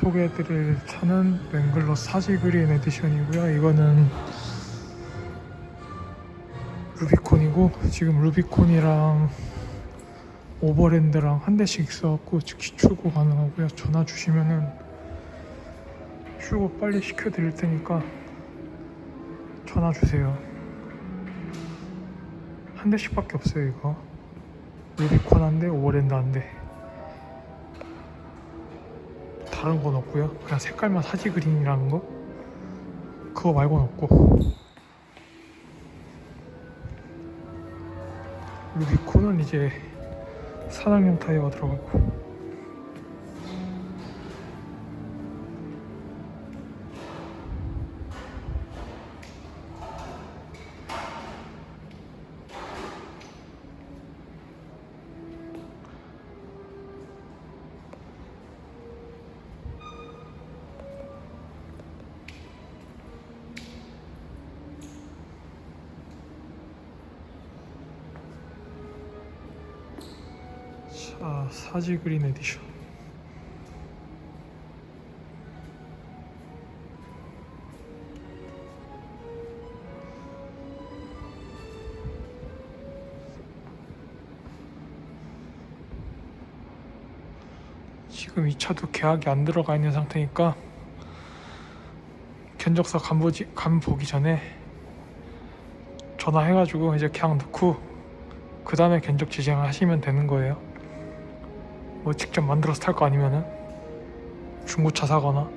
소개해드릴 차는 맹글러 사지 그린 에디션이고요. 이거는 루비콘이고 지금 루비콘이랑 오버랜드랑 한 대씩 있어갖고 즉시 출고 가능하고요. 전화 주시면은 출고 빨리 시켜드릴 테니까 전화 주세요. 한 대씩밖에 없어요 이거. 루비콘 한 대, 오버랜드 한 대. 다른 건 없고요. 그냥 색깔만 사지 그린이라는 거? 그거 말고는 없고. 루비콘은 이제 사당용 타이어가 들어가고 자 사지 그린 에디션 지금 이 차도 계약이 안 들어가 있는 상태니까 견적서 간, 보지, 간 보기 전에 전화해가지고 이제 계약 넣고 그 다음에 견적 지정하시면 되는 거예요. 뭐 직접 만들어서 탈 거 아니면은 중고차 사거나